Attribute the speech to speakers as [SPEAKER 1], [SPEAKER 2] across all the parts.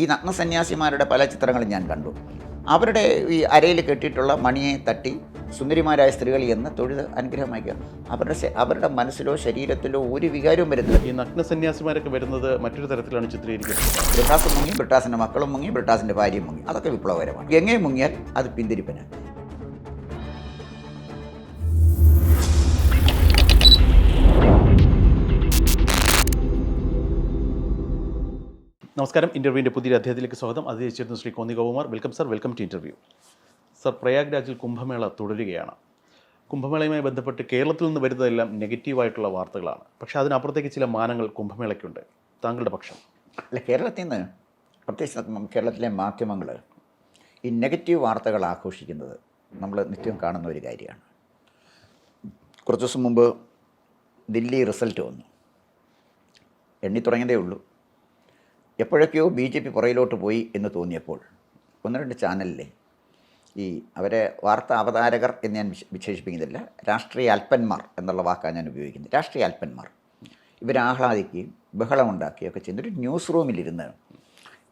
[SPEAKER 1] ഈ നഗ്നസന്യാസിമാരുടെ പല ചിത്രങ്ങളും ഞാൻ കണ്ടു. അവരുടെ ഈ അരയിൽ കെട്ടിയിട്ടുള്ള മണിയെ തട്ടി സുന്ദരിമാരായ സ്ത്രീകൾ എന്ന് തൊഴിൽ അനുഗ്രഹമാക്കുക അവരുടെ അവരുടെ മനസ്സിലോ ശരീരത്തിലോ ഒരു വികാരവും വരുന്നില്ല.
[SPEAKER 2] ഈ നഗ്ന സന്യാസിമാരൊക്കെ വരുന്നത് മറ്റൊരു തരത്തിലാണ് ചിത്രീകരിക്കുന്നത്.
[SPEAKER 1] ബ്രിട്ടാസ് മുങ്ങി ബ്രിട്ടാസിന്റെ മക്കളും മുങ്ങി ബ്രിട്ടാസിന്റെ ഭാര്യയും മുങ്ങി അതൊക്കെ വിപ്ലവകരമാണ്. എങ്ങനെ മുങ്ങിയാൽ അത് പിന്തിരിപ്പനാണ്.
[SPEAKER 2] നമസ്കാരം. ഇന്റർവ്യൂവിന്റെ പുതിയ അദ്ദേഹത്തിലേക്ക് സ്വാഗതം. അതിഥിച്ചിരുന്നു Shri Konni Gokumar welcome sir. Welcome to interview. Sir പ്രയാഗ്രാജിൽ Kumbh Mela തുടരുകയാണ്. കുംഭമേളയുമായി ബന്ധപ്പെട്ട് കേരളത്തിൽ നിന്ന് വരുന്നതെല്ലാം നെഗറ്റീവായിട്ടുള്ള വാർത്തകളാണ്. പക്ഷേ അതിനപ്പുറത്തേക്ക് ചില മാനങ്ങൾ കുംഭമേളയ്ക്കുണ്ട്. താങ്കളുടെ പക്ഷം.
[SPEAKER 1] അല്ല കേരളത്തിൽ നിന്ന് പ്രത്യേകിച്ച് കേരളത്തിലെ മാധ്യമങ്ങൾ ഈ നെഗറ്റീവ് വാർത്തകൾ ആഘോഷിക്കുന്നത് നമ്മൾ നിത്യം കാണുന്ന ഒരു കാര്യമാണ്. കുറച്ച് ദിവസം മുമ്പ് ദില്ലി റിസൾട്ട് വന്നു. എണ്ണി തുടങ്ങിയതേ ഉള്ളൂ. എപ്പോഴൊക്കെയോ ബി ജെ പി പുറയിലോട്ട് പോയി എന്ന് തോന്നിയപ്പോൾ ഒന്ന് രണ്ട് ചാനലിലെ ഈ അവരെ വാർത്താ അവതാരകർ എന്ന് ഞാൻ വിശ- വിശേഷിപ്പിക്കുന്നില്ല രാഷ്ട്രീയ അല്പന്മാർ എന്നുള്ള വാക്കാണ് ഞാൻ ഉപയോഗിക്കുന്നത്. രാഷ്ട്രീയ അല്പന്മാർ ഇവരാഹ്ലാദിക്കുകയും ബഹളം ബഹളമുണ്ടാക്കുകയൊക്കെ ചെയ്യുന്ന ഒരു ന്യൂസ് റൂമിലിരുന്ന്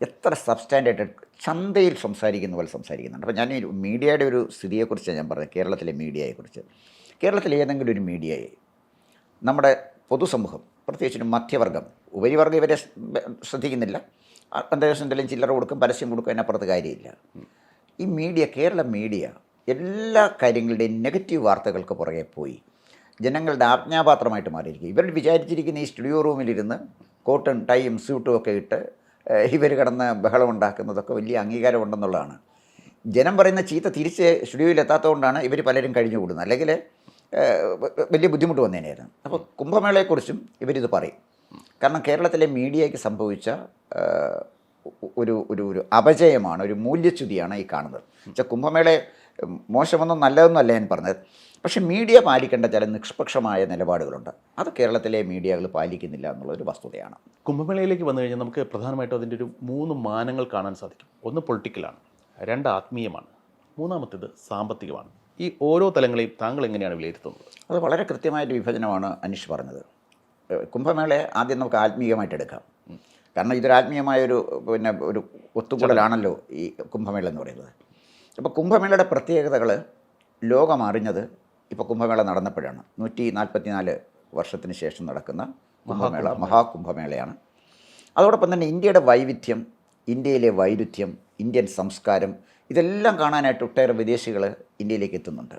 [SPEAKER 1] എത്ര സബ്സ്റ്റാൻഡേർഡ് ചന്തയിൽ സംസാരിക്കുന്ന പോലെ സംസാരിക്കുന്നുണ്ട്. അപ്പോൾ ഞാൻ മീഡിയയുടെ ഒരു സ്ഥിതിയെക്കുറിച്ചാണ് ഞാൻ പറഞ്ഞത് കേരളത്തിലെ മീഡിയയെക്കുറിച്ച്. കേരളത്തിലെ ഏതെങ്കിലും ഒരു മീഡിയയെ നമ്മുടെ പൊതുസമൂഹം പ്രത്യേകിച്ചും മധ്യവർഗം ഉപരിവർഗം ഇവരെ ശ്രദ്ധിക്കുന്നില്ല. അ- അന്തരീക്ഷം എന്തെങ്കിലും ചില്ലറ കൊടുക്കും പരസ്യം കൊടുക്കും അതിനപ്പുറത്ത് കാര്യമില്ല. ഈ മീഡിയ കേരള മീഡിയ എല്ലാ കാര്യങ്ങളുടെയും നെഗറ്റീവ് വാർത്തകൾക്ക് പുറകെ പോയി. ജനങ്ങളുടെ ആജ്ഞാപാത്രമായിട്ട് മാറിയിരിക്കും ഇവർ വിചാരിച്ചിരിക്കുന്ന ഈ സ്റ്റുഡിയോ റൂമിലിരുന്ന് കോട്ടും ടൈയും സ്യൂട്ടും ഒക്കെ ഇട്ട് ഇവർ കിടന്ന് ബഹളം ഉണ്ടാക്കുന്നതൊക്കെ വലിയ അംഗീകാരമുണ്ടെന്നുള്ളതാണ് ജനം പറയുന്ന ചീത്ത തിരിച്ച് സ്റ്റുഡിയോയിൽ എത്താത്തതുകൊണ്ടാണ് ഇവർ പലരും കഴിഞ്ഞു കൂടുന്നത്. അല്ലെങ്കിൽ വലിയ ബുദ്ധിമുട്ട് വന്നേനായിരുന്നു അപ്പോൾ കുംഭമേളയെക്കുറിച്ചും ഇവരിത് പറയും. കാരണം കേരളത്തിലെ മീഡിയയ്ക്ക് സംഭവിച്ച ഒരു ഒരു ഒരു അപജയമാണ് ഒരു മൂല്യച്യുതിയാണ് ഈ കാണുന്നത്. വെച്ചാൽ കുംഭമേളയെ മോശമൊന്നും നല്ലതൊന്നും അല്ല ഞാൻ പറഞ്ഞത്. പക്ഷേ മീഡിയ പാലിക്കേണ്ട ചില നിഷ്പക്ഷമായ നിലപാടുകളുണ്ട്. അത് കേരളത്തിലെ മീഡിയകൾ പാലിക്കുന്നില്ല എന്നുള്ളൊരു വസ്തുതയാണ്.
[SPEAKER 2] കുംഭമേളയിലേക്ക് വന്നു കഴിഞ്ഞാൽ നമുക്ക് പ്രധാനമായിട്ടും അതിന്റെ ഒരു മൂന്ന് മാനങ്ങൾ കാണാൻ സാധിക്കും. ഒന്ന് പൊളിറ്റിക്കലാണ് രണ്ട് ആത്മീയമാണ് മൂന്നാമത്തേത് സാമ്പത്തികമാണ്. ഈ ഓരോ തലങ്ങളെയും താങ്കൾ എങ്ങനെയാണ് വിലയിരുത്തുന്നത്?
[SPEAKER 1] അത് വളരെ കൃത്യമായിട്ട് വിഭജനമാണ് അനീഷ് പറഞ്ഞത്. കുംഭമേളയെ ആദ്യം നമുക്ക് ആത്മീയമായിട്ട് എടുക്കാം. കാരണം ഇതൊരു ആത്മീയമായൊരു പിന്നെ ഒരു ഒത്തുകൂടലാണല്ലോ ഈ കുംഭമേള എന്ന് പറയുന്നത്. അപ്പോൾ കുംഭമേളയുടെ പ്രത്യേകതകൾ ലോകം അറിഞ്ഞത് ഇപ്പോൾ കുംഭമേള നടന്നപ്പോഴാണ്. നൂറ്റി നാൽപ്പത്തി നാല് വർഷത്തിന് ശേഷം നടക്കുന്ന കുംഭമേള മഹാകുംഭമേളയാണ്. അതോടൊപ്പം തന്നെ ഇന്ത്യയുടെ വൈവിധ്യം ഇന്ത്യയിലെ വൈരുദ്ധ്യം ഇന്ത്യൻ സംസ്കാരം ഇതെല്ലാം കാണാനായിട്ട് ഒട്ടേറെ വിദേശികൾ ഇന്ത്യയിലേക്ക് എത്തുന്നുണ്ട്.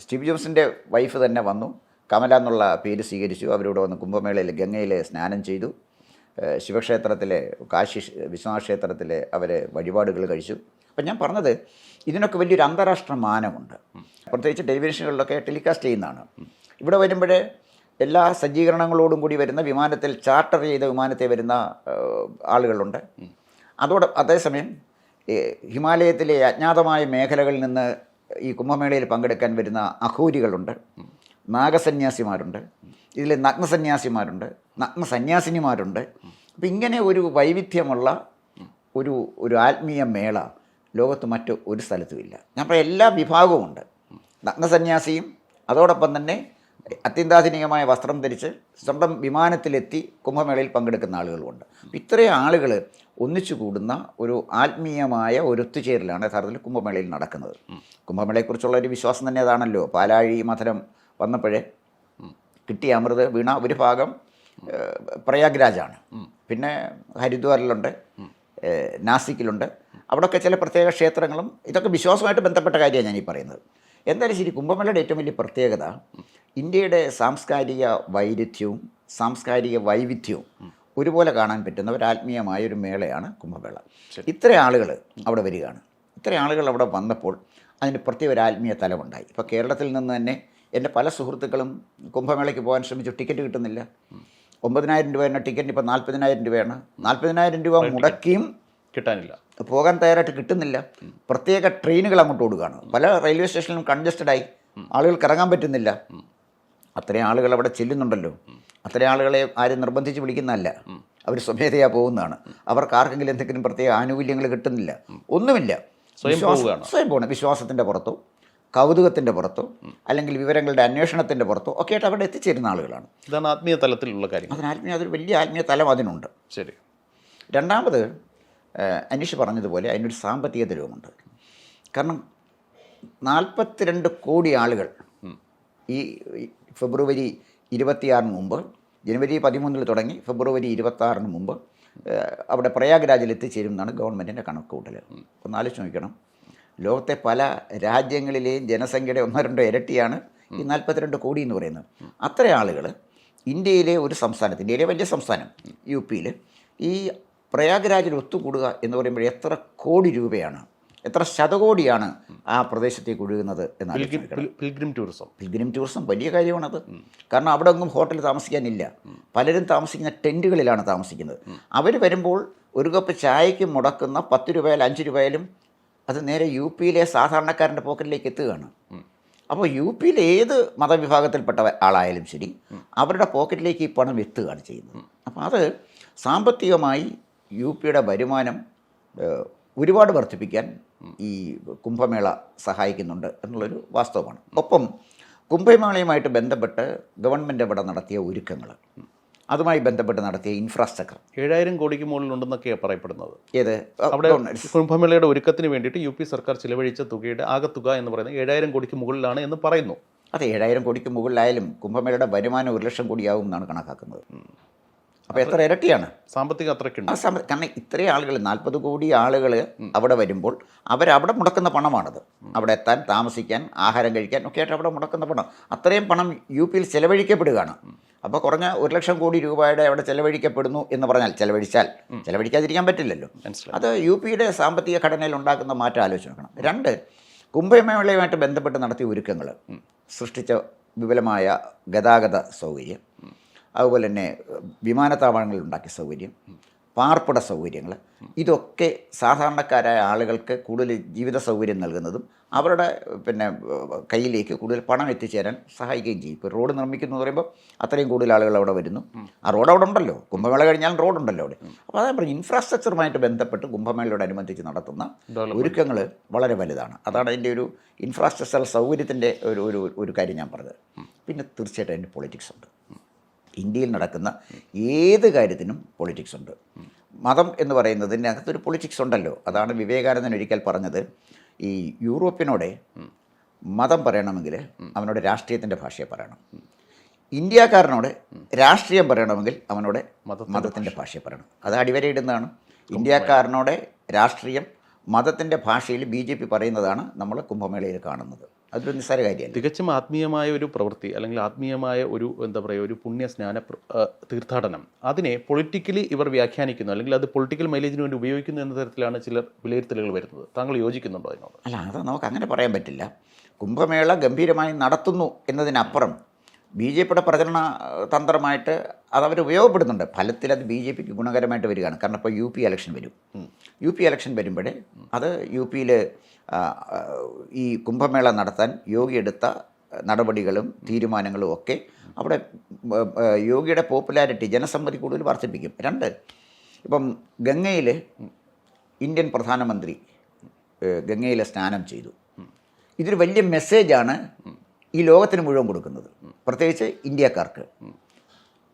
[SPEAKER 1] സ്റ്റീവ് ജോബ്സിന്റെ വൈഫ് തന്നെ വന്നു. കമല എന്നുള്ള പേര് സ്വീകരിച്ചു. അവരിവിടെ വന്ന് കുംഭമേളയിൽ ഗംഗയിൽ സ്നാനം ചെയ്തു. ശിവക്ഷേത്രത്തിലെ കാശി വിശ്വനാഥ ക്ഷേത്രത്തിലെ അവർ വഴിപാടുകൾ കഴിച്ചു. അപ്പം ഞാൻ പറഞ്ഞത് ഇതിനൊക്കെ വലിയൊരു അന്താരാഷ്ട്ര മാനമുണ്ട്. പ്രത്യേകിച്ച് ടെലിവിഷനുകളിലൊക്കെ ടെലികാസ്റ്റ് ചെയ്യുന്നതാണ്. ഇവിടെ വരുമ്പോഴേ എല്ലാ സജ്ജീകരണങ്ങളോടും കൂടി വരുന്ന വിമാനത്തിൽ ചാർട്ടർ ചെയ്ത വിമാനത്തിൽ വരുന്ന ആളുകളുണ്ട്. അതോട് അതേസമയം ഹിമാലയത്തിലെ അജ്ഞാതമായ മേഖലകളിൽ നിന്ന് ഈ കുംഭമേളയിൽ പങ്കെടുക്കാൻ വരുന്ന അഹൂരികളുണ്ട്. നാഗസന്യാസിമാരുണ്ട്. ഇതിൽ നഗ്നസന്യാസിമാരുണ്ട് നഗ്നസന്യാസിനിമാരുണ്ട്. അപ്പം ഇങ്ങനെ ഒരു വൈവിധ്യമുള്ള ഒരു ഒരു ആത്മീയ മേള ലോകത്ത് മറ്റ് ഒരു സ്ഥലത്തുമില്ല പറയാം എല്ലാ വിഭാഗവും ഉണ്ട്. നഗ്നസന്യാസിയും അതോടൊപ്പം തന്നെ അത്യന്താധുനികമായ വസ്ത്രം ധരിച്ച് സ്വന്തം വിമാനത്തിലെത്തി കുംഭമേളയിൽ പങ്കെടുക്കുന്ന ആളുകളുമുണ്ട് ഇത്രയും ആളുകൾ ഒന്നിച്ചു കൂടുന്ന ഒരു ആത്മീയമായ ഒരു ഒത്തുചേരലാണ് യഥാർത്ഥത്തിൽ കുംഭമേളയിൽ നടക്കുന്നത്. കുംഭമേളയെക്കുറിച്ചുള്ള ഒരു വിശ്വാസം തന്നെ അതാണല്ലോ. പാലാഴി മധുരം വന്നപ്പോഴേ കിട്ടിയ അമൃത് വീണ ഒരു ഭാഗം പ്രയാഗ്രാജാണ്. പിന്നെ ഹരിദ്വാറിലുണ്ട് നാസിക്കിലുണ്ട്. അവിടെയൊക്കെ ചില പ്രത്യേക ക്ഷേത്രങ്ങളും ഇതൊക്കെ വിശ്വാസമായിട്ട് ബന്ധപ്പെട്ട കാര്യമാണ് ഞാൻ ഈ പറയുന്നത്. എന്തായാലും ശരി കുംഭമേളയുടെ ഏറ്റവും വലിയ പ്രത്യേകത ഇന്ത്യയുടെ സാംസ്കാരിക വൈരുദ്ധ്യവും സാംസ്കാരിക വൈവിധ്യവും ഒരുപോലെ കാണാൻ പറ്റുന്ന ഒരു ആത്മീയമായ ഒരു മേളയാണ് കുംഭമേള. ഇത്ര ആളുകൾ അവിടെ വരികയാണ്. ഇത്ര ആളുകൾ അവിടെ വന്നപ്പോൾ അതിന് പ്രത്യേക ഒരു ആത്മീയ തലമുണ്ടായി. ഇപ്പോൾ കേരളത്തിൽ നിന്ന് തന്നെ എന്റെ പല സുഹൃത്തുക്കളും കുംഭമേളയ്ക്ക് പോകാൻ ശ്രമിച്ചു. ടിക്കറ്റ് കിട്ടുന്നില്ല. ഒമ്പതിനായിരം രൂപ എന്ന ടിക്കറ്റിന് ഇപ്പോൾ നാൽപ്പതിനായിരം രൂപയാണ്. നാൽപ്പതിനായിരം രൂപ മുടക്കിയും
[SPEAKER 2] കിട്ടാനില്ല.
[SPEAKER 1] പോകാൻ തയ്യാറായിട്ട് കിട്ടുന്നില്ല. പ്രത്യേക ട്രെയിനുകൾ അങ്ങോട്ട് ഓടുകയാണ്. പല റെയിൽവേ സ്റ്റേഷനിലും കൺജസ്റ്റഡ് ആയി ആളുകൾക്ക് ഇറങ്ങാൻ പറ്റുന്നില്ല. അത്രയും ആളുകൾ അവിടെ ചെല്ലുന്നുണ്ടല്ലോ. അത്രയും ആളുകളെ ആരും നിർബന്ധിച്ച് വിളിക്കുന്നതല്ല. അവർ സ്വമേധയാ പോകുന്നതാണ്. അവർക്ക് ആർക്കെങ്കിലും എന്തെങ്കിലും പ്രത്യേക ആനുകൂല്യങ്ങൾ കിട്ടുന്നില്ല. ഒന്നുമില്ല.
[SPEAKER 2] സ്വയം പോവുകയാണ്.
[SPEAKER 1] സ്വയം പോകണം. വിശ്വാസത്തിന്റെ പുറത്തോ കൗതുകത്തിന്റെ പുറത്തോ അല്ലെങ്കിൽ വിവരങ്ങളുടെ അന്വേഷണത്തിന്റെ പുറത്തോ ഒക്കെ ആയിട്ട് അവിടെ എത്തിച്ചേരുന്ന ആളുകളാണ്.
[SPEAKER 2] ഇതാണ് ആത്മീയ തലത്തിലുള്ള കാര്യം
[SPEAKER 1] അതിന് ആത്മീയ അതൊരു വലിയ ആത്മീയ തലം അതിനുണ്ട്.
[SPEAKER 2] ശരി.
[SPEAKER 1] രണ്ടാമത് അനീഷ് പറഞ്ഞതുപോലെ അതിനൊരു സാമ്പത്തിക തെരുവുമുണ്ട് കാരണം നാൽപ്പത്തിരണ്ട് കോടി ആളുകൾ ഈ ഫെബ്രുവരി ഇരുപത്തിയാറിന് മുമ്പ് ജനുവരി പതിമൂന്നിൽ തുടങ്ങി ഫെബ്രുവരി ഇരുപത്താറിന് മുമ്പ് അവിടെ പ്രയാഗ്രാജിൽ എത്തിച്ചേരും എന്നാണ് ഗവൺമെന്റിന്റെ കണക്കുകൂട്ടൽ. ഒന്ന് ആലോചിച്ച് നോക്കണം. ലോകത്തെ പല രാജ്യങ്ങളിലെയും ജനസംഖ്യയുടെ ഒന്നോ രണ്ടോ ഇരട്ടിയാണ് ഈ നാൽപ്പത്തിരണ്ട് കോടി എന്ന് പറയുന്നത്. അത്ര ആളുകൾ ഇന്ത്യയിലെ ഒരു സംസ്ഥാനത്ത് ഇന്ത്യയിലെ വലിയ സംസ്ഥാനം യു പിയിൽ ഈ പ്രയാഗ്രാജിൽ ഒത്തുകൂടുക എന്ന് പറയുമ്പോൾ എത്ര കോടി രൂപയാണ് എത്ര ശതകോടിയാണ് ആ പ്രദേശത്തേക്ക് ഒഴുകുന്നത് എന്നാണ്
[SPEAKER 2] പിൽഗ്രിം ടൂറിസം.
[SPEAKER 1] പിൽഗ്രിം ടൂറിസം വലിയ കാര്യമാണത്. കാരണം അവിടെ ഒന്നും ഹോട്ടലിൽ താമസിക്കാനില്ല. പലരും താമസിക്കുന്ന ടെന്റുകളിലാണ് താമസിക്കുന്നത്. അവർ വരുമ്പോൾ ഒരു കപ്പ് ചായയ്ക്ക് മുടക്കുന്ന പത്ത് രൂപയാലും അഞ്ച് രൂപയാലും അത് നേരെ യു പിയിലെ സാധാരണക്കാരന്റെ പോക്കറ്റിലേക്ക് എത്തുകയാണ്. അപ്പോൾ യു പിയിൽ ഏത് മതവിഭാഗത്തിൽപ്പെട്ട ആളായാലും ശരി അവരുടെ പോക്കറ്റിലേക്ക് ഈ പണം എത്തുകയാണ് ചെയ്യുന്നത്. അപ്പോൾ അത് സാമ്പത്തികമായി യു പിയുടെ വരുമാനം ഒരുപാട് വർദ്ധിപ്പിക്കാൻ ഈ കുംഭമേള സഹായിക്കുന്നുണ്ട് എന്നുള്ളൊരു വാസ്തവമാണ്. ഒപ്പം കുംഭമേളയുമായിട്ട് ബന്ധപ്പെട്ട് ഗവൺമെന്റ് ഇവിടെ നടത്തിയ ഒരുക്കങ്ങൾ. അതുമായി ബന്ധപ്പെട്ട് നടത്തിയ ഇൻഫ്രാസ്ട്രക്ചർ.
[SPEAKER 2] ഏഴായിരം കോടിക്ക് മുകളിലുണ്ടെന്നൊക്കെയാണ് പറയപ്പെടുന്നത്.
[SPEAKER 1] ഏത്?
[SPEAKER 2] അവിടെ കുംഭമേളയുടെ ഒരുക്കത്തിന് വേണ്ടിയിട്ട് യു പി സർക്കാർ ചിലവഴിച്ച തുകയുടെ ആകത്തുക തുക എന്ന് പറയുന്നത് ഏഴായിരം കോടിക്ക് മുകളിലാണ് എന്ന് പറയുന്നു.
[SPEAKER 1] അതെ ഏഴായിരം കോടിക്ക് മുകളിലായാലും കുംഭമേളയുടെ വരുമാനം ഒരു ലക്ഷം കോടിയാവും എന്നാണ് കണക്കാക്കുന്നത് അപ്പോൾ എത്ര ഇരട്ടിയാണ്?
[SPEAKER 2] സാമ്പത്തികം അത്രയ്ക്കുണ്ട്.
[SPEAKER 1] ആ സമയത്ത് കാരണം ഇത്രയും ആളുകൾ നാൽപ്പത് കോടി ആളുകൾ അവിടെ വരുമ്പോൾ അവരവിടെ മുടക്കുന്ന പണമാണത്. അവിടെ എത്താൻ താമസിക്കാൻ ആഹാരം കഴിക്കാൻ ഒക്കെ ആയിട്ട് അവിടെ മുടക്കുന്ന പണം. അത്രയും പണം യു പിയിൽ ചെലവഴിക്കപ്പെടുകയാണ്. അപ്പോൾ കുറഞ്ഞ ഒരു ലക്ഷം കോടി രൂപയുടെ അവിടെ ചെലവഴിക്കപ്പെടുന്നു എന്ന് പറഞ്ഞാൽ ചെലവഴിച്ചാൽ ചെലവഴിക്കാതിരിക്കാൻ പറ്റില്ലല്ലോ. അത് യു പിയുടെ സാമ്പത്തിക ഘടനയിൽ ഉണ്ടാക്കുന്ന മാറ്റം ആലോചിച്ച് നോക്കണം. രണ്ട് കുംഭമേളയുമായിട്ട് ബന്ധപ്പെട്ട് നടത്തിയ ഒരുക്കങ്ങൾ സൃഷ്ടിച്ച വിപുലമായ ഗതാഗത സൗകര്യം. അതുപോലെ തന്നെ വിമാനത്താവളങ്ങളിൽ ഉണ്ടാക്കിയ സൗകര്യം പാർപ്പിട സൗകര്യങ്ങൾ ഇതൊക്കെ സാധാരണക്കാരായ ആളുകൾക്ക് കൂടുതൽ ജീവിത സൗകര്യം നൽകുന്നതും അവരുടെ പിന്നെ കയ്യിലേക്ക് കൂടുതൽ പണം എത്തിച്ചേരാൻ സഹായിക്കുകയും ചെയ്യും. ഇപ്പോൾ റോഡ് നിർമ്മിക്കുന്നു എന്ന് പറയുമ്പോൾ അത്രയും കൂടുതൽ ആളുകൾ അവിടെ വരുന്നു. ആ റോഡ് അവിടെ ഉണ്ടല്ലോ. കുംഭമേള കഴിഞ്ഞാൽ റോഡുണ്ടല്ലോ അവിടെ. അപ്പോൾ അതാണ് പറഞ്ഞു ഇൻഫ്രാസ്ട്രക്ചറുമായിട്ട് ബന്ധപ്പെട്ട് കുംഭമേളയോടനുബന്ധിച്ച് നടത്തുന്ന ഒരുക്കങ്ങൾ വളരെ വലുതാണ്. അതാണ് അതിന്റെ ഒരു ഇൻഫ്രാസ്ട്രക്ചർ സൗകര്യത്തിന്റെ ഒരു ഒരു ഒരു കാര്യം ഞാൻ പറഞ്ഞത്. പിന്നെ തീർച്ചയായിട്ടും അതിന്റെ പൊളിറ്റിക്സ് ഉണ്ട്. ഇന്ത്യയിൽ നടക്കുന്ന ഏത് കാര്യത്തിനും പൊളിറ്റിക്സ് ഉണ്ട്. മതം എന്ന് പറയുന്നതിന്റെ അകത്തൊരു പൊളിറ്റിക്സ് ഉണ്ടല്ലോ. അതാണ് വിവേകാനന്ദൻ ഒരിക്കൽ പറഞ്ഞത്. ഈ യൂറോപ്പിനോടെ മതം പറയണമെങ്കിൽ അവനോട് രാഷ്ട്രീയത്തിന്റെ ഭാഷയെ പറയണം. ഇന്ത്യക്കാരനോട് രാഷ്ട്രീയം പറയണമെങ്കിൽ അവനോട്
[SPEAKER 2] മതത്തിന്റെ
[SPEAKER 1] മതത്തിന്റെ ഭാഷയെ പറയണം. അത് അടിവരയിടുന്നതാണ്. ഇന്ത്യക്കാരനോട് രാഷ്ട്രീയം മതത്തിന്റെ ഭാഷയിൽ ബി ജെ പി പറയുന്നതാണ് നമ്മൾ കുംഭമേളയിൽ കാണുന്നത്. അതൊരു നിസ്സാര കാര്യമാണ്
[SPEAKER 2] തികച്ചും ആത്മീയമായ ഒരു പ്രവൃത്തി അല്ലെങ്കിൽ ആത്മീയമായ ഒരു എന്താ പറയുക ഒരു പുണ്യ സ്നാന തീർത്ഥാടനം. അതിനെ പൊളിറ്റിക്കലി ഇവർ വ്യാഖ്യാനിക്കുന്നു അല്ലെങ്കിൽ അത് പൊളിറ്റിക്കൽ മൈലേജിന് വേണ്ടി ഉപയോഗിക്കുന്നു എന്ന തരത്തിലാണ് ചിലർ വിലയിരുത്തലുകൾ വരുന്നത്. താങ്കൾ യോജിക്കുന്നുണ്ടോ അതിനോട്?
[SPEAKER 1] അല്ല അത് നമുക്ക് അങ്ങനെ പറയാൻ പറ്റില്ല. കുംഭമേള ഗംഭീരമായി നടത്തുന്നു എന്നതിനപ്പുറം ബി ജെ പിയുടെ പ്രചരണ തന്ത്രമായിട്ട് അതവർ ഉപയോഗപ്പെടുന്നുണ്ട്. ഫലത്തിൽ അത് ബി ജെ പിക്ക് ഗുണകരമായിട്ട് വരികയാണ്. കാരണം ഇപ്പോൾ യു പി ഇലക്ഷൻ വരും. യു പി ഇലക്ഷൻ വരുമ്പോഴേ അത് യു പിയിൽ ഈ കുംഭമേള നടത്താൻ യോഗി എടുത്ത നടപടികളും തീരുമാനങ്ങളും ഒക്കെ അവിടെ യോഗിയുടെ പോപ്പുലാരിറ്റി ജനസമ്മതി കൂടുതൽ വർദ്ധിപ്പിക്കും. രണ്ട് ഇപ്പം ഗംഗയിൽ ഇന്ത്യൻ പ്രധാനമന്ത്രി ഗംഗയിലെ സ്നാനം ചെയ്തു. ഇതൊരു വലിയ മെസ്സേജാണ് ഈ ലോകത്തിന് മുഴുവൻ കൊടുക്കുന്നത്. പ്രത്യേകിച്ച് ഇന്ത്യക്കാർക്ക്.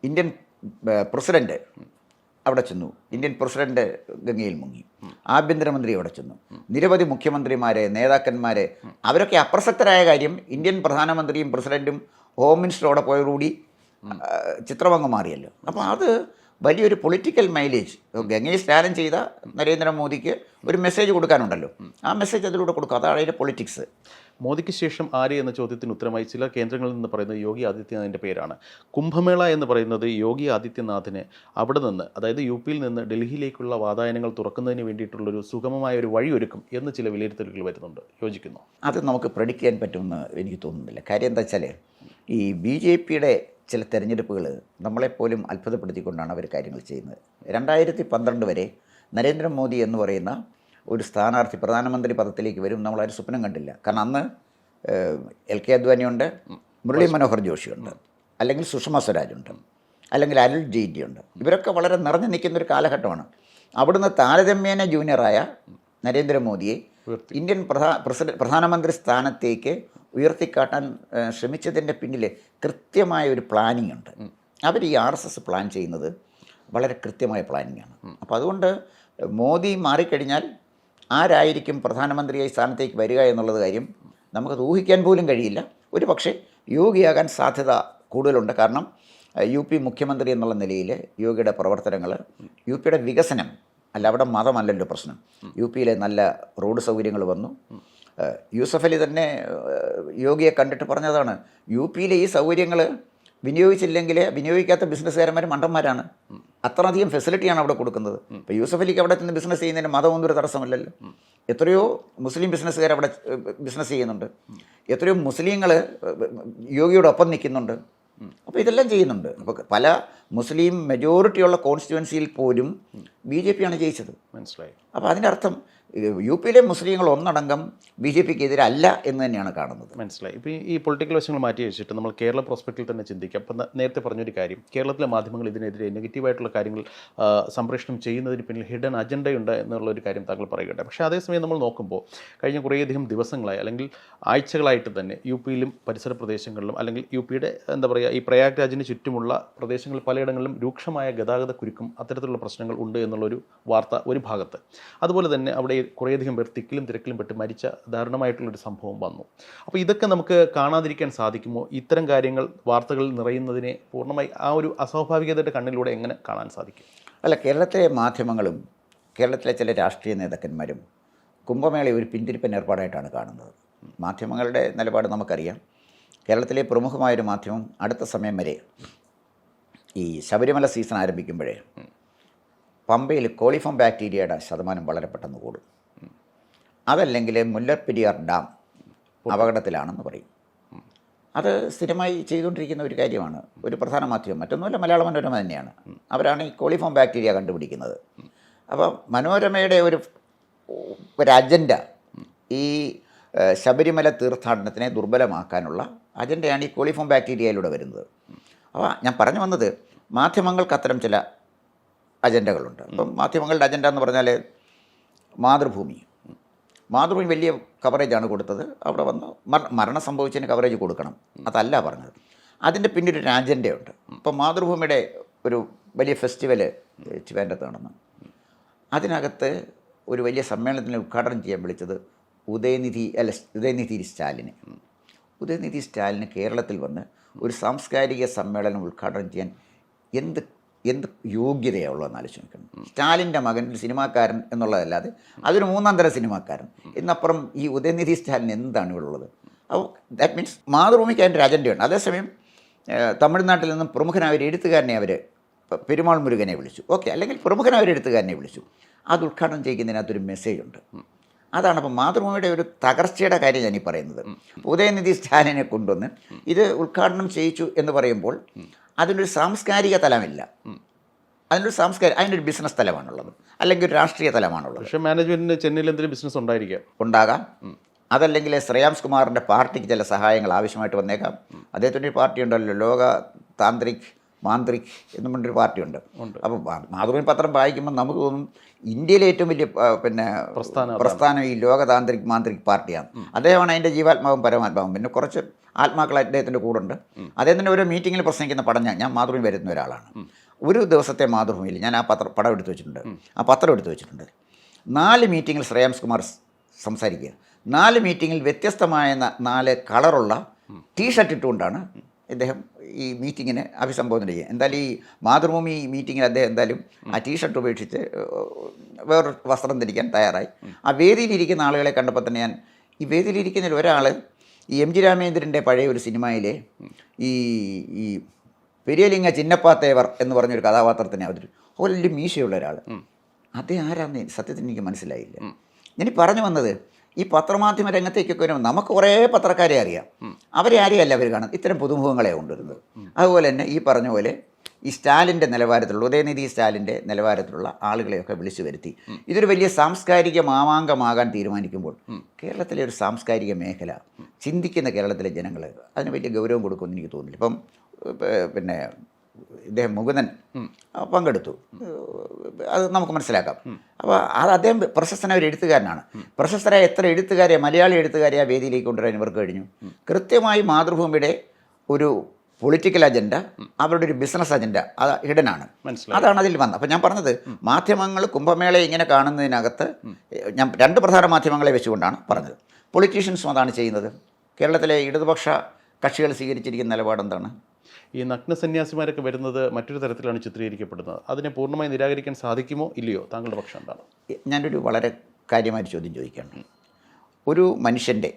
[SPEAKER 1] ഇന്ത്യൻ പ്രസിഡന്റ് അവിടെ ചെന്നു. ഇന്ത്യൻ പ്രസിഡന്റ് ഗംഗയിൽ മുങ്ങി. ആഭ്യന്തരമന്ത്രി അവിടെ ചെന്നു. നിരവധി മുഖ്യമന്ത്രിമാരെ നേതാക്കന്മാരെ അവരൊക്കെ അപ്രസക്തരായ കാര്യം ഇന്ത്യൻ പ്രധാനമന്ത്രിയും പ്രസിഡന്റും ഹോം മിനിസ്റ്ററും അവിടെ പോയതോടുകൂടി ചിത്രമങ്ങ് മാറിയല്ലോ. അപ്പോൾ അത് വലിയൊരു പൊളിറ്റിക്കൽ മൈലേജ്. ഗംഗയെ സ്നാനം ചെയ്ത നരേന്ദ്രമോദിക്ക് ഒരു മെസ്സേജ് കൊടുക്കാനുണ്ടല്ലോ. ആ മെസ്സേജ് അതിലൂടെ കൊടുക്കും. അതാണ് അതിന്റെ പൊളിറ്റിക്സ്.
[SPEAKER 2] മോദിക്ക് ശേഷം ആര് എന്ന ചോദ്യത്തിന് ഉത്തരമായി ചില കേന്ദ്രങ്ങളിൽ നിന്ന് പറയുന്നത് യോഗി ആദിത്യനാഥിന്റെ പേരാണ്. കുംഭമേള എന്ന് പറയുന്നത് യോഗി ആദിത്യനാഥിന് അവിടെ നിന്ന് അതായത് യു പിയിൽ നിന്ന് ഡൽഹിയിലേക്കുള്ള വാതായനങ്ങൾ തുറക്കുന്നതിന് വേണ്ടിയിട്ടുള്ളൊരു സുഗമമായ ഒരു വഴിയൊരുക്കും എന്ന് ചില വിലയിരുത്തലുകൾ വരുന്നുണ്ട്. യോജിക്കുന്നു.
[SPEAKER 1] അത് നമുക്ക് പ്രഡിക്റ്റ് ചെയ്യാൻ പറ്റുമെന്ന് എനിക്ക് തോന്നുന്നില്ല. കാര്യം എന്താ വെച്ചാൽ ഈ ബി ജെ പിയുടെ ചില തെരഞ്ഞെടുപ്പുകൾ നമ്മളെപ്പോലും അത്ഭുതപ്പെടുത്തിക്കൊണ്ടാണ് അവർ കാര്യങ്ങൾ ചെയ്യുന്നത്. രണ്ടായിരത്തി പന്ത്രണ്ട് വരെ നരേന്ദ്രമോദി എന്ന് പറയുന്ന ഒരു സ്ഥാനാർത്ഥി പ്രധാനമന്ത്രി പദത്തിലേക്ക് വരും നമ്മളൊരു സ്വപ്നം കണ്ടില്ല. കാരണം അന്ന് എൽ കെ അദ്വാനിയുണ്ട് മുരളി മനോഹർ ജോഷിയുണ്ട് അല്ലെങ്കിൽ സുഷമ സ്വരാജുണ്ട് അല്ലെങ്കിൽ അരുൾ ജെയ്റ്റ്ലിയുണ്ട്. ഇവരൊക്കെ വളരെ നിറഞ്ഞു നിൽക്കുന്ന ഒരു കാലഘട്ടമാണ്. അവിടുന്ന് താരതമ്യേന ജൂനിയറായ നരേന്ദ്രമോദിയെ. ഇന്ത്യൻ പ്രധാ പ്രസിഡന്റ് പ്രധാനമന്ത്രി സ്ഥാനത്തേക്ക് ഉയർത്തിക്കാട്ടാൻ ശ്രമിച്ചതിന്റെ പിന്നിൽ കൃത്യമായ ഒരു പ്ലാനിങ് ഉണ്ട്. അവർ ഈ ആർ എസ് എസ് പ്ലാൻ ചെയ്യുന്നത് വളരെ കൃത്യമായ പ്ലാനിങ് ആണ്. അപ്പോൾ അതുകൊണ്ട് മോദി മാറിക്കഴിഞ്ഞാൽ ആരായിരിക്കും പ്രധാനമന്ത്രിയായി സ്ഥാനത്തേക്ക് വരിക എന്നുള്ളത് കാര്യം നമുക്കത് ഊഹിക്കാൻ പോലും കഴിയില്ല. ഒരു പക്ഷേ യോഗിയാകാൻ സാധ്യത കൂടുതലുണ്ട്. കാരണം യു പി മുഖ്യമന്ത്രി എന്നുള്ള നിലയിൽ യോഗിയുടെ പ്രവർത്തനങ്ങൾ യു പിയുടെ വികസനം അല്ല അവിടെ മതമല്ലല്ലോ പ്രശ്നം. യു പിയിലെ നല്ല റോഡ് സൗകര്യങ്ങൾ വന്നു. യൂസഫ് അലി തന്നെ യോഗിയെ കണ്ടിട്ട് പറഞ്ഞതാണ് യു പിയിലെ ഈ സൗകര്യങ്ങൾ വിനിയോഗിച്ചില്ലെങ്കിൽ വിനിയോഗിക്കാത്ത ബിസിനസ്സുകാരന്മാർ മണ്ടന്മാരാണ്. അത്രയധികം ഫെസിലിറ്റിയാണ് അവിടെ കൊടുക്കുന്നത്. ഇപ്പോൾ യൂസഫ് അലിക്ക് അവിടെ നിന്ന് ബിസിനസ് ചെയ്യുന്നതിന് മതമൊന്നും ഒരു തടസ്സമല്ലല്ലോ. എത്രയോ മുസ്ലിം ബിസിനസ്സുകാർ അവിടെ ബിസിനസ് ചെയ്യുന്നുണ്ട്. എത്രയോ മുസ്ലിങ്ങൾ യോഗിയോടൊപ്പം നിൽക്കുന്നുണ്ട്. അപ്പോൾ ഇതെല്ലാം ചെയ്യുന്നുണ്ട്. അപ്പോൾ പല മുസ്ലിം മെജോറിറ്റിയുള്ള കോൺസ്റ്റിറ്റ്യുവൻസിയിൽ പോലും ബി ജെ പിയാണ് ജയിച്ചത്.
[SPEAKER 2] മനസ്സിലായി.
[SPEAKER 1] അപ്പോൾ അതിന്റെ അർത്ഥം യു പിയിലെ മുസ്ലിങ്ങൾ ഒന്നടങ്കം ബി ജെ പിക്ക് എതിരല്ല എന്ന് തന്നെയാണ് കാണുന്നത്.
[SPEAKER 2] മനസ്സിലായി. ഇപ്പോൾ ഈ പൊളിറ്റിക്കൽ വശങ്ങൾ മാറ്റി വെച്ചിട്ട് നമ്മൾ കേരള പ്രോസ്പെക്റ്റിൽ തന്നെ ചിന്തിക്കാം. അപ്പം നേരത്തെ പറഞ്ഞൊരു കാര്യം കേരളത്തിലെ മാധ്യമങ്ങൾ ഇതിനെതിരെ നെഗറ്റീവായിട്ടുള്ള കാര്യങ്ങൾ സംപ്രേഷണം ചെയ്യുന്നതിന് പിന്നിൽ ഹിഡൻ അജണ്ടയുണ്ട് എന്നുള്ളൊരു കാര്യം താങ്കൾ പറയുകയുണ്ട് പക്ഷേ അതേസമയം നമ്മൾ നോക്കുമ്പോൾ കഴിഞ്ഞ കുറേയധികം ദിവസങ്ങളായി അല്ലെങ്കിൽ ആഴ്ചകളായിട്ട് തന്നെ യു പിയിലും പരിസര പ്രദേശങ്ങളിലും അല്ലെങ്കിൽ യു പിയുടെ എന്താ പറയുക ഈ പ്രയാഗ് രാജിന് ചുറ്റുമുള്ള പ്രദേശങ്ങളിൽ പലയിടങ്ങളിലും രൂക്ഷമായ ഗതാഗത കുരുക്കും അത്തരത്തിലുള്ള പ്രശ്നങ്ങൾ ഉണ്ട് എന്നുള്ളൊരു വാർത്ത ഒരു ഭാഗത്ത്. അതുപോലെ തന്നെ അവിടെ കുറേയധികം പേർ തിക്കിലും തിരക്കിലും പെട്ട് മരിച്ച ദാരുണമായിട്ടുള്ളൊരു സംഭവം വന്നു. അപ്പോൾ ഇതൊക്കെ നമുക്ക് കാണാതിരിക്കാൻ സാധിക്കുമോ? ഇത്തരം കാര്യങ്ങൾ വാർത്തകളിൽ നിറയുന്നതിനെ പൂർണമായി ആ ഒരു അസ്വാഭാവികതയുടെ കണ്ണിലൂടെ എങ്ങനെ കാണാൻ സാധിക്കും?
[SPEAKER 1] അല്ല കേരളത്തിലെ മാധ്യമങ്ങളും കേരളത്തിലെ ചില രാഷ്ട്രീയ നേതാക്കന്മാരും കുംഭമേളയെ ഒരു പിന്തിരിപ്പൻ ഏർപ്പാടായിട്ടാണ് കാണുന്നത്. മാധ്യമങ്ങളുടെ നിലപാട് നമുക്കറിയാം. കേരളത്തിലെ പ്രമുഖമായൊരു മാധ്യമം അടുത്ത സമയം വരെ ഈ ശബരിമല സീസൺ ആരംഭിക്കുമ്പോഴേ പമ്പയിൽ കോളിഫോം ബാക്ടീരിയയുടെ ശതമാനം വളരെ പെട്ടെന്ന് കൂടും. അതല്ലെങ്കിൽ മുല്ലപ്പെരിയാർ ഡാം അപകടത്തിലാണെന്ന് പറയും. അത് സ്ഥിരമായി ചെയ്തുകൊണ്ടിരിക്കുന്ന ഒരു കാര്യമാണ്. ഒരു പ്രധാന മാധ്യമം മറ്റൊന്നുമല്ല മലയാള മനോരമ തന്നെയാണ്. അവരാണ് ഈ കോളിഫോം ബാക്ടീരിയ കണ്ടുപിടിക്കുന്നത്. അപ്പോൾ മനോരമയുടെ ഒരു ഒരു അജണ്ട ഈ ശബരിമല തീർത്ഥാടനത്തിനെ ദുർബലമാക്കാനുള്ള അജണ്ടയാണ് ഈ കോളിഫോം ബാക്ടീരിയയിലൂടെ വരുന്നത്. അപ്പോൾ ഞാൻ പറഞ്ഞു വന്നത് മാധ്യമങ്ങൾക്ക് അത്തരം ചില അജണ്ടകളുണ്ട്. അപ്പം മാധ്യമങ്ങളുടെ അജണ്ട എന്ന് പറഞ്ഞാൽ മാതൃഭൂമി. മാതൃഭൂമി വലിയ കവറേജാണ് കൊടുത്തത്. അവിടെ വന്ന് മര- മരണം സംഭവിച്ചതിന് കവറേജ് കൊടുക്കണം. അതല്ല പറഞ്ഞത്. അതിന്റെ പിന്നിൽ ഒരു അജണ്ടയുണ്ട് ഇപ്പം മാതൃഭൂമിയുടെ ഒരു വലിയ ഫെസ്റ്റിവൽ ട്രിവാൻഡ്രത്ത് നടന്നു അതിനകത്ത് ഒരു വലിയ സമ്മേളനത്തിന് ഉദ്ഘാടനം ചെയ്യാൻ വിളിച്ചത് ഉദയനിധി അല്ല ഉദയനിധി സ്റ്റാലിനെ. ഉദയനിധി സ്റ്റാലിന് കേരളത്തിൽ വന്ന് ഒരു സാംസ്കാരിക സമ്മേളനം ഉദ്ഘാടനം ചെയ്യാൻ എന്ത് എന്ത് യോഗ്യതയുള്ളതെന്ന് ആലോചിച്ച് നോക്കണം സ്റ്റാലിന്റെ മകൻ സിനിമാക്കാരൻ എന്നുള്ളതല്ലാതെ അതൊരു മൂന്നാം തരം സിനിമാക്കാരൻ. എന്നപ്പുറം ഈ ഉദയനിധി സ്റ്റാലിൻ എന്താണ് ഇവിടെ ഉള്ളത് അപ്പോൾ ദാറ്റ് മീൻസ് മാതൃഭൂമിക്ക് അതിന്റെ അജണ്ടയുണ്ട് അതേസമയം തമിഴ്നാട്ടിൽ നിന്നും പ്രമുഖനായ ഒരു എഴുത്തുകാരനെ അവർ പെരുമാൾ മുരുകനെ വിളിച്ചു. ഓക്കെ അല്ലെങ്കിൽ പ്രമുഖനായ ഒരു എഴുത്തുകാരനെ വിളിച്ചു. അത് ഉദ്ഘാടനം ചെയ്യുന്നതിനകത്തൊരു മെസ്സേജ് ഉണ്ട്. അതാണ് അപ്പം മാതൃഭൂമിയുടെ ഒരു തകർച്ചയുടെ കാര്യം ഞാനീ പറയുന്നത്. ഉദയനിധി സ്റ്റാലിനെ കൊണ്ടുവന്ന് ഇത് ഉദ്ഘാടനം ചെയ്യിച്ചു എന്ന് പറയുമ്പോൾ അതിനൊരു സാംസ്കാരിക തലമില്ല. അതിനൊരു സാംസ്കാരിക അതിനൊരു ബിസിനസ് തലമാണുള്ളത്. അല്ലെങ്കിൽ ഒരു രാഷ്ട്രീയ തലമാണുള്ളത്.
[SPEAKER 2] പക്ഷേ മാനേജ്മെന്റിന് ചെന്നൈയിൽ എന്തെങ്കിലും ബിസിനസ് ഉണ്ടായിരിക്കാം?
[SPEAKER 1] ഉണ്ടാകാം. അതല്ലെങ്കിൽ ശ്രേയാംസ് കുമാറിന്റെ പാർട്ടിക്ക് ചില സഹായങ്ങൾ ആവശ്യമായിട്ട് വന്നേക്കാം. അദ്ദേഹത്തിന്റെ ഒരു പാർട്ടി ഉണ്ടല്ലോ ലോക താന്ത്രിക് മാന്ത്രിക് എന്നും പറഞ്ഞൊരു പാർട്ടിയുണ്ട്. അപ്പോൾ മാതൃഭൂമി പത്രം വായിക്കുമ്പോൾ നമുക്ക് തോന്നും ഇന്ത്യയിലെ ഏറ്റവും വലിയ പിന്നെ
[SPEAKER 2] പ്രസ്ഥാനം
[SPEAKER 1] ഈ ലോകതാന്ത്രിക് മാന്ത്രിക് പാർട്ടിയാണ്. അദ്ദേഹമാണ് അതിന്റെ ജീവാത്മാവും പരമാത്മാവും. പിന്നെ കുറച്ച് ആത്മാക്കൾ അദ്ദേഹത്തിന്റെ കൂടെ ഉണ്ട്. അദ്ദേഹത്തിന്റെ ഓരോ മീറ്റിങ്ങിൽ പ്രസംഗിക്കുന്ന പടം ഞാൻ ഞാൻ മാതൃഭൂമി വരുന്ന ഒരാളാണ്. ഒരു ദിവസത്തെ മാതൃഭൂമിയിൽ ഞാൻ ആ പത്ര പടം എടുത്തു വെച്ചിട്ടുണ്ട്. ആ പത്രം എടുത്തു വെച്ചിട്ടുണ്ട്. നാല് മീറ്റിങ്ങിൽ ശ്രേയാംസ് കുമാർ സംസാരിക്കുക. നാല് മീറ്റിങ്ങിൽ വ്യത്യസ്തമായ നാല് കളറുള്ള ടീഷർട്ട് ഇട്ടുകൊണ്ടാണ് ഇദ്ദേഹം ഈ മീറ്റിങ്ങിനെ അഭിസംബോധന ചെയ്യുക. എന്തായാലും ഈ മാതൃഭൂമി മീറ്റിങ്ങിൽ അദ്ദേഹം എന്തായാലും ആ ടീഷർട്ട് ഉപേക്ഷിച്ച് വേറൊരു വസ്ത്രം ധരിക്കാൻ തയ്യാറായി. ആ വേദിയിലിരിക്കുന്ന ആളുകളെ കണ്ടപ്പോൾ തന്നെ ഞാൻ ഈ വേദിയിലിരിക്കുന്നതിൽ ഒരാൾ ഈ എം ജി രാമേന്ദ്രന്റെ പഴയ ഒരു സിനിമയിലെ ഈ ഈ പെരിയലിംഗ ചിന്നപ്പാത്തേവർ എന്ന് പറഞ്ഞൊരു കഥാപാത്രത്തിനെ അവർ വലിയ മീശയുള്ള ഒരാൾ അദ്ദേഹം ആരാന്ന് സത്യത്തിന് എനിക്ക് മനസ്സിലായില്ല. ഞാൻ പറഞ്ഞു വന്നത് ഈ പത്രമാധ്യമ രംഗത്തേക്കൊക്കെ വരുമ്പോൾ നമുക്ക് കുറേ പത്രക്കാരെ അറിയാം. അവരെ ആരെയല്ല അവർ കാണുന്നത്? ഇത്തരം പുതുമുഖങ്ങളെ കൊണ്ടുവരുന്നത്. അതുപോലെ തന്നെ ഈ പറഞ്ഞ പോലെ ഈ സ്റ്റാലിന്റെ നിലവാരത്തിലുള്ള ഉദയനിധി സ്റ്റാലിന്റെ നിലവാരത്തിലുള്ള ആളുകളെയൊക്കെ വിളിച്ചു വരുത്തി. ഇതൊരു വലിയ സാംസ്കാരിക മാമാങ്കമാകാൻ തീരുമാനിക്കുമ്പോൾ കേരളത്തിലെ ഒരു സാംസ്കാരിക മേഖല ചിന്തിക്കുന്ന കേരളത്തിലെ ജനങ്ങൾ അതിന് വലിയ ഗൗരവം കൊടുക്കുമെന്ന് എനിക്ക് തോന്നുന്നില്ല. ഇപ്പം പിന്നെ ഇദ്ദേഹം മുകുന്ദൻ. പങ്കെടുത്തു. അത് നമുക്ക് മനസ്സിലാക്കാം. അപ്പോൾ അത് അദ്ദേഹം പ്രശസ്തനായ ഒരു എഴുത്തുകാരനാണ്. പ്രശസ്തരായ എത്ര എഴുത്തുകാരെ മലയാളി എഴുത്തുകാരെ ആ വേദിയിലേക്ക് കൊണ്ടുവരാൻ ഇവർക്ക് കഴിഞ്ഞു. കൃത്യമായി മാതൃഭൂമിയുടെ ഒരു പൊളിറ്റിക്കൽ അജണ്ട അവരുടെ ഒരു ബിസിനസ് അജണ്ട അത് ഹിഡനാണ്. അതാണ് അതിൽ വന്നത്. അപ്പം ഞാൻ പറഞ്ഞത് മാധ്യമങ്ങൾ കുംഭമേളയെ ഇങ്ങനെ കാണുന്നതിനകത്ത് ഞാൻ രണ്ട് പ്രധാന മാധ്യമങ്ങളെ വെച്ചുകൊണ്ടാണ് പറഞ്ഞത്. പൊളിറ്റീഷ്യൻസും അതാണ് ചെയ്യുന്നത്. കേരളത്തിലെ ഇടതുപക്ഷ കക്ഷികൾ സ്വീകരിച്ചിരിക്കുന്ന നിലപാട് എന്താണ്
[SPEAKER 2] ഈ നഗ്ന സന്യാസിമാരൊക്കെ വരുന്നത് മറ്റൊരു തരത്തിലാണ് ചിത്രീകരിക്കപ്പെടുന്നത്. അതിനെ പൂർണമായി നിരാകരിക്കാൻ സാധിക്കുമോ ഇല്ലയോ? താങ്കളുടെ പക്ഷം എന്താണ്?
[SPEAKER 1] ഞാനൊരു വളരെ കാര്യമായ ചോദ്യം ചോദിക്കുകയാണ്. ഒരു മനുഷ്യന്റെ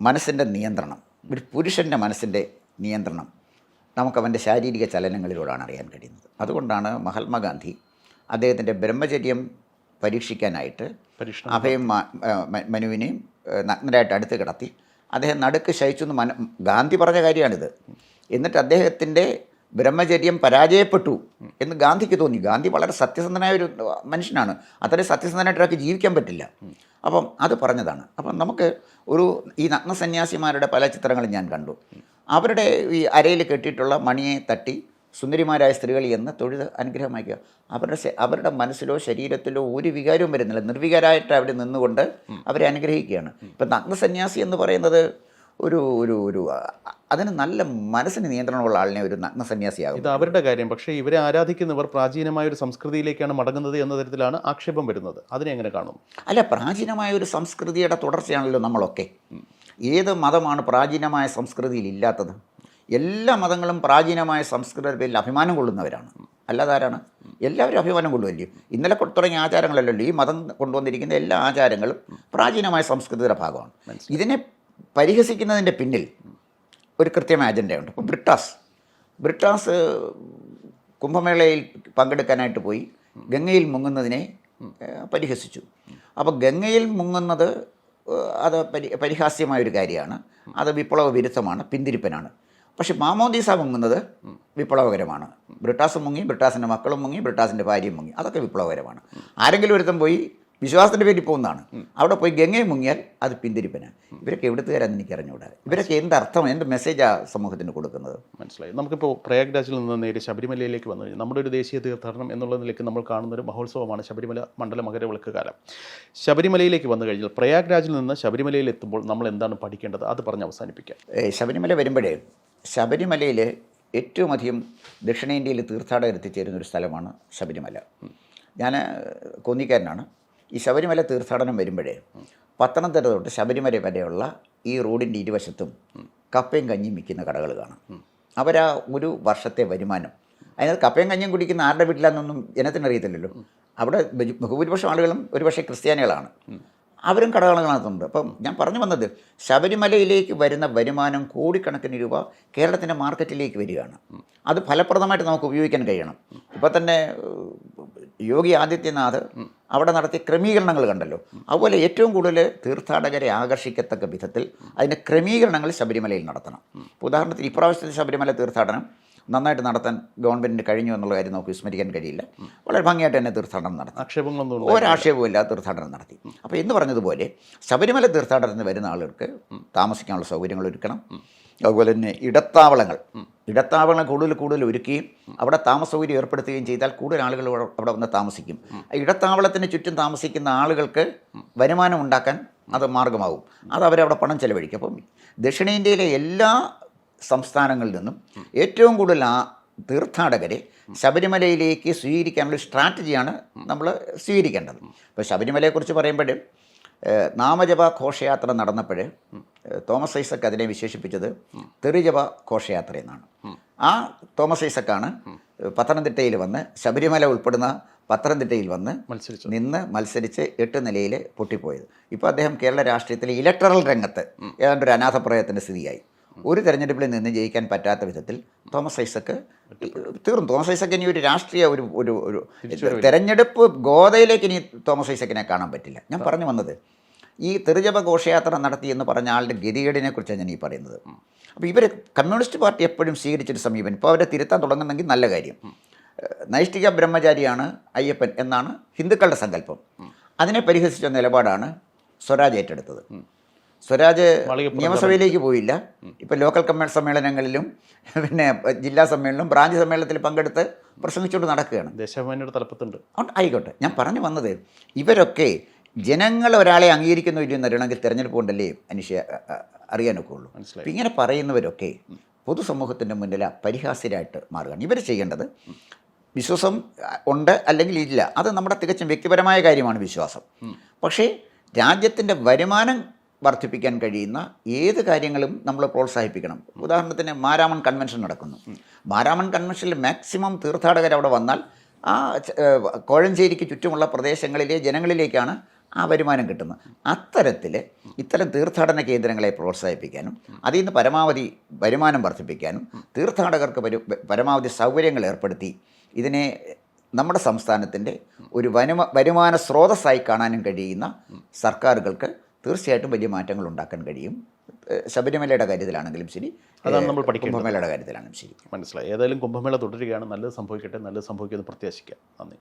[SPEAKER 1] മനസ്സിന്റെ നിയന്ത്രണം ഒരു പുരുഷന്റെ മനസ്സിന്റെ നിയന്ത്രണം നമുക്ക് അവന്റെ ശാരീരിക ചലനങ്ങളിലൂടെയാണ് അറിയാൻ കഴിയുന്നത്. അതുകൊണ്ടാണ് മഹാത്മാഗാന്ധി അദ്ദേഹത്തിന്റെ ബ്രഹ്മചര്യം പരീക്ഷിക്കാനായിട്ട് അഭയം മനുവിനെയും നഗ്നരായിട്ട് അടുത്ത് കിടത്തി അദ്ദേഹം നടുക്ക് ശയിച്ചു എന്ന് മന ഗാന്ധി പറഞ്ഞ കാര്യമാണിത്. എന്നിട്ട് അദ്ദേഹത്തിന്റെ ബ്രഹ്മചര്യം പരാജയപ്പെട്ടു എന്ന് ഗാന്ധിക്ക് തോന്നി. ഗാന്ധി വളരെ സത്യസന്ധനായ ഒരു മനുഷ്യനാണ്. അത്രയും സത്യസന്ധനായിട്ട് ഒരാൾക്ക് ജീവിക്കാൻ പറ്റില്ല. അപ്പം അത് പറഞ്ഞതാണ്. അപ്പം നമുക്ക് ഒരു ഈ നഗ്നസന്യാസിമാരുടെ പല ചിത്രങ്ങളും ഞാൻ കണ്ടു. അവരുടെ ഈ അരയിൽ കെട്ടിയിട്ടുള്ള മണിയെ തട്ടി സുന്ദരിമാരായ സ്ത്രീകൾ എന്ന് തൊഴുത് അനുഗ്രഹമാക്കുക അവരുടെ അവരുടെ മനസ്സിലോ ശരീരത്തിലോ ഒരു വികാരവും വരുന്നില്ല. നിർവികാരമായിട്ട് അവിടെ നിന്നുകൊണ്ട് അവരെ അനുഗ്രഹിക്കുകയാണ്. ഇപ്പം നഗ്നസന്യാസി എന്ന് പറയുന്നത് ഒരു ഒരു ഒരു അതിന് നല്ല മനസ്സിന് നിയന്ത്രണമുള്ള ആളിനെ ഒരു നഗ്നസന്യാസിയാകും
[SPEAKER 2] ഇത് അവരുടെ കാര്യം. പക്ഷേ ഇവരെ ആരാധിക്കുന്നവർ പ്രാചീനമായ ഒരു സംസ്കൃതിയിലേക്കാണ് മടങ്ങുന്നത് എന്ന തരത്തിലാണ് ആക്ഷേപം വരുന്നത്. അതിനെ എങ്ങനെ കാണും?
[SPEAKER 1] അല്ല പ്രാചീനമായ ഒരു സംസ്കൃതിയുടെ തുടർച്ചയാണല്ലോ നമ്മളൊക്കെ. ഏത് മതമാണ് പ്രാചീനമായ സംസ്കൃതിയിൽ ഇല്ലാത്തത്? എല്ലാ മതങ്ങളും പ്രാചീനമായ സംസ്കൃതിയുടെ പേരിൽ അഭിമാനം കൊള്ളുന്നവരാണ്. അല്ലാതെ ആരാണ് എല്ലാവരും അഭിമാനം കൊള്ളുമല്ലോ ഇന്നലെ തുടങ്ങിയ ആചാരങ്ങളല്ലല്ലോ. ഈ മതം കൊണ്ടുവന്നിരിക്കുന്ന എല്ലാ ആചാരങ്ങളും പ്രാചീനമായ സംസ്കൃതിയുടെ ഭാഗമാണ്. ഇതിനെ പരിഹസിക്കുന്നതിന്റെ പിന്നിൽ ഒരു കൃത്യമായ അജണ്ടയുണ്ട്. അപ്പോൾ ബ്രിട്ടാസ്. ബ്രിട്ടാസ് കുംഭമേളയിൽ പങ്കെടുക്കാനായിട്ട് പോയി. ഗംഗയിൽ മുങ്ങുന്നതിനെ പരിഹസിച്ചു. അപ്പോൾ ഗംഗയിൽ മുങ്ങുന്നത് അത് പരി പരിഹാസ്യമായൊരു കാര്യമാണ്. അത് വിപ്ലവ വിരുദ്ധമാണ് പിന്തിരിപ്പനാണ്. പക്ഷെ മാമോദീസ മുങ്ങുന്നത് വിപ്ലവകരമാണ്. ബ്രിട്ടാസ് മുങ്ങി ബ്രിട്ടാസിന്റെ മക്കളും മുങ്ങി ബ്രിട്ടാസിന്റെ ഭാര്യയും മുങ്ങി. അതൊക്കെ വിപ്ലവകരമാണ്. ആരെങ്കിലും ഒരുത്തം പോയി വിശ്വാസത്തിന്റെ പേരിൽ പോകുന്നതാണ്. അവിടെ പോയി ഗംഗയെ മുങ്ങിയാൽ അത് പിന്തിരിപ്പനാണ് ഇവരൊക്കെ എവിടുത്തുകാരാന്ന് എനിക്ക് അറിഞ്ഞുകൂടാ. ഇവരൊക്കെ എന്തർത്ഥം എന്ത് മെസ്സേജാണ് സമൂഹത്തിന് കൊടുക്കുന്നത്?
[SPEAKER 2] മനസ്സിലായി. നമുക്കിപ്പോൾ പ്രയാഗ്രാജിൽ നിന്ന് നേരെ ശബരിമലയിലേക്ക് വന്നു കഴിഞ്ഞാൽ നമ്മുടെ ഒരു ദേശീയ തീർത്ഥാടനം എന്നുള്ള നിലയ്ക്ക് നമ്മൾ കാണുന്ന ഒരു മഹോത്സവമാണ് ശബരിമല മണ്ഡല മകരവിളക്ക് കാലം. ശബരിമലയിലേക്ക് വന്നു കഴിഞ്ഞാൽ പ്രയാഗ്രാജിൽ നിന്ന് ശബരിമലയിൽ എത്തുമ്പോൾ നമ്മൾ എന്താണ് പഠിക്കേണ്ടത്? അത് പറഞ്ഞ് അവസാനിപ്പിക്കാം.
[SPEAKER 1] ശബരിമല വരുമ്പോഴേ ശബരിമലയിൽ ഏറ്റവും അധികം ദക്ഷിണേന്ത്യയിൽ തീർത്ഥാടകർ എത്തിച്ചേരുന്ന ഒരു സ്ഥലമാണ് ശബരിമല. ഞാൻ കോന്നിക്കാരനാണ്. ഈ ശബരിമല തീർത്ഥാടനം വരുമ്പോഴേ പത്തനംതിട്ട തൊട്ട് ശബരിമല വരെയുള്ള ഈ റോഡിന്റെ ഇരുവശത്തും കപ്പയും കഞ്ഞിയും വിൽക്കുന്ന കടകൾ കാണാം. അവരാ ഒരു വർഷത്തെ വരുമാനം. അതിനകത്ത് കപ്പയും കഞ്ഞിയും കുടിക്കുന്ന ആരുടെ വീട്ടിലാണെന്നൊന്നും ജനത്തിനറിയത്തില്ലല്ലോ. അവിടെ ബഹു- ബഹുഭൂരിപക്ഷം ആളുകളും ഒരുപക്ഷെ ക്രിസ്ത്യാനികളാണ്. അവരും കടകളകത്തുണ്ട് അപ്പം ഞാൻ പറഞ്ഞു വന്നത് ശബരിമലയിലേക്ക് വരുന്ന വരുമാനം കോടിക്കണക്കിന് രൂപ കേരളത്തിന്റെ മാർക്കറ്റിലേക്ക് വരികയാണ്. അത് ഫലപ്രദമായിട്ട് നമുക്ക് ഉപയോഗിക്കാൻ കഴിയണം. ഇപ്പം തന്നെ യോഗി ആദിത്യനാഥ് അവിടെ നടത്തിയ ക്രമീകരണങ്ങൾ കണ്ടല്ലോ. അതുപോലെ ഏറ്റവും കൂടുതൽ തീർത്ഥാടകരെ ആകർഷിക്കത്തക്ക വിധത്തിൽ അതിന്റെ ക്രമീകരണങ്ങൾ ശബരിമലയിൽ നടത്തണം. ഉദാഹരണത്തിന് ഇപ്രാവശ്യത്തെ ശബരിമല തീർത്ഥാടനം നന്നായിട്ട് നടത്താൻ ഗവൺമെന്റിന് കഴിഞ്ഞു എന്നുള്ള കാര്യം നമുക്ക് വിസ്മരിക്കാൻ കഴിയില്ല. വളരെ ഭംഗിയായിട്ട് തന്നെ തീർത്ഥാടനം നടത്തി.
[SPEAKER 2] ആക്ഷേപങ്ങളൊന്നും
[SPEAKER 1] ഒരാക്ഷേപവുമില്ലാതെ തീർത്ഥാടനം നടത്തി. അപ്പോൾ എന്ന് പറഞ്ഞതുപോലെ ശബരിമല തീർത്ഥാടനത്തിന് വരുന്ന ആളുകൾക്ക് താമസിക്കാനുള്ള സൗകര്യങ്ങൾ ഒരുക്കണം. അതുപോലെ തന്നെ ഇടത്താവളങ്ങൾ. ഇടത്താവളങ്ങൾ കൂടുതൽ കൂടുതൽ ഒരുക്കുകയും അവിടെ താമസ സൗകര്യം ഏർപ്പെടുത്തുകയും ചെയ്താൽ കൂടുതൽ ആളുകൾ അവിടെ- വന്ന് താമസിക്കും. ഇടത്താവളത്തിന് ചുറ്റും താമസിക്കുന്ന ആളുകൾക്ക് വരുമാനം ഉണ്ടാക്കാൻ അത് മാർഗമാകും. അത് അവരവിടെ പണം ചെലവഴിക്കും. അപ്പം ദക്ഷിണേന്ത്യയിലെ എല്ലാ സംസ്ഥാനങ്ങളിൽ നിന്നും ഏറ്റവും കൂടുതൽ ആ തീർത്ഥാടകരെ ശബരിമലയിലേക്ക് സ്വീകരിക്കാനുള്ള സ്ട്രാറ്റജിയാണ് നമ്മൾ സ്വീകരിക്കേണ്ടത്. ഇപ്പോൾ ശബരിമലയെക്കുറിച്ച് പറയുമ്പോൾ ഏഹ്, നാമജപ ഘോഷയാത്ര നടന്നപ്പോൾ തോമസ് ഐസക് അതിനെ വിശേഷിപ്പിച്ചത് തെറിജപ ഘോഷയാത്ര എന്നാണ്. ആ തോമസ് ഐസക്കാണ് പത്തനംതിട്ടയിൽ വന്ന് ശബരിമല ഉൾപ്പെടുന്ന പത്തനംതിട്ടയിൽ വന്ന്
[SPEAKER 2] മത്സരിച്ചു
[SPEAKER 1] നിന്ന് മത്സരിച്ച് എട്ട് നിലയിൽ പൊട്ടിപ്പോയത്. ഇപ്പോൾ അദ്ദേഹം കേരള രാഷ്ട്രീയത്തിലെ ഇലക്ടറൽ രംഗത്ത് ഏതാണ്ട് ഒരു അനാഥപ്രയത്തിന്റെ സ്ഥിതിയായി. ഒരു തെരഞ്ഞെടുപ്പിൽ നിന്ന് ജയിക്കാൻ പറ്റാത്ത വിധത്തിൽ തോമസ് ഐസക്ക് തീർന്നു. തോമസ് ഐസക്ക് ഇനി ഒരു രാഷ്ട്രീയ ഒരു ഒരു ഒരു തെരഞ്ഞെടുപ്പ് ഗോതയിലേക്ക് ഇനി തോമസ് ഐസക്കിനെ കാണാൻ പറ്റില്ല. ഞാൻ പറഞ്ഞു വന്നത് ഈ തെറുജപ ഘോഷയാത്ര നടത്തി എന്ന് പറഞ്ഞ ആളുടെ ഗതികേടിനെ കുറിച്ചാണ് ഞാൻ ഈ പറയുന്നത്. അപ്പോൾ ഇവർ കമ്മ്യൂണിസ്റ്റ് പാർട്ടി എപ്പോഴും സ്വീകരിച്ചൊരു സമീപനം. ഇപ്പോൾ അവരെ തിരുത്താൻ തുടങ്ങുന്നെങ്കിൽ നല്ല കാര്യം. നൈഷ്ഠിക ബ്രഹ്മചാരിയാണ് അയ്യപ്പൻ എന്നാണ് ഹിന്ദുക്കളുടെ സങ്കല്പം. അതിനെ പരിഹസിച്ച നിലപാടാണ് സ്വരാജ് ഏറ്റെടുത്തത്. സ്വരാജ് നിയമസഭയിലേക്ക് പോയില്ല. ഇപ്പോൾ ലോക്കൽ കമ്മ സമ്മേളനങ്ങളിലും പിന്നെ ജില്ലാ സമ്മേളനം ബ്രാഞ്ച് സമ്മേളനത്തിൽ പങ്കെടുത്ത് പ്രസംഗിച്ചുകൊണ്ട് നടക്കുകയാണ്.
[SPEAKER 2] ദേശാഭിമാനിയുടെ തലപ്പത്തുണ്ട്.
[SPEAKER 1] ആയിക്കോട്ടെ. ഞാൻ പറഞ്ഞു വന്നത് ഇവരൊക്കെ ജനങ്ങൾ ഒരാളെ അംഗീകരിക്കുന്നു ഇല്ലെന്ന് അറിയണമെങ്കിൽ തിരഞ്ഞെടുപ്പ് കൊണ്ടല്ലേ അ- അറിയാനൊക്കെ ഉള്ളൂ. അപ്പം ഇങ്ങനെ പറയുന്നവരൊക്കെ പൊതുസമൂഹത്തിന്റെ മുന്നിൽ പരിഹാസ്യരായിട്ട് മാറുകയാണ്. ഇവർ ചെയ്യേണ്ടത് വിശ്വാസം ഉണ്ട് അല്ലെങ്കിൽ ഇല്ല. അത് നമ്മുടെ തികച്ചും വ്യക്തിപരമായ കാര്യമാണ് വിശ്വാസം. പക്ഷേ രാജ്യത്തിന്റെ വരുമാനം വർദ്ധിപ്പിക്കാൻ കഴിയുന്ന ഏത് കാര്യങ്ങളും നമ്മൾ പ്രോത്സാഹിപ്പിക്കണം. ഉദാഹരണത്തിന് മാരാമൺ കൺവെൻഷൻ നടക്കുന്നു. മാരാമൺ കൺവെൻഷനിൽ മാക്സിമം തീർത്ഥാടകർ അവിടെ വന്നാൽ ആ കോഴഞ്ചേരിക്ക് ചുറ്റുമുള്ള പ്രദേശങ്ങളിലെ ജനങ്ങളിലേക്കാണ് ആ വരുമാനം കിട്ടുന്നത്. അത്തരത്തിൽ ഇത്തരം തീർത്ഥാടന കേന്ദ്രങ്ങളെ പ്രോത്സാഹിപ്പിക്കാനും അതിൽ നിന്ന് പരമാവധി വരുമാനം വർദ്ധിപ്പിക്കാനും തീർത്ഥാടകർക്ക് പരു പരമാവധി സൗകര്യങ്ങൾ ഏർപ്പെടുത്തി ഇതിനെ നമ്മുടെ സംസ്ഥാനത്തിന്റെ ഒരു വരുമ വരുമാന സ്രോതസ്സായി കാണാനും കഴിയുന്ന സർക്കാരുകൾക്ക് തീർച്ചയായിട്ടും വലിയ മാറ്റങ്ങൾ ഉണ്ടാക്കാൻ കഴിയും. ശബരിമലയുടെ കാര്യത്തിലാണെങ്കിലും ശരി.
[SPEAKER 2] അതാണ് നമ്മൾ പഠിക്കുന്നത്.
[SPEAKER 1] കുംഭമേളയുടെ കാര്യത്തിലാണെങ്കിലും ശരി.
[SPEAKER 2] മനസ്സിലായി. ഏതായാലും കുംഭമേള തുടരുകയാണ്. നല്ലത് സംഭവിക്കട്ടെ നല്ലത് സംഭവിക്കുന്നത് പ്രത്യാശിക്കാം. നന്ദി.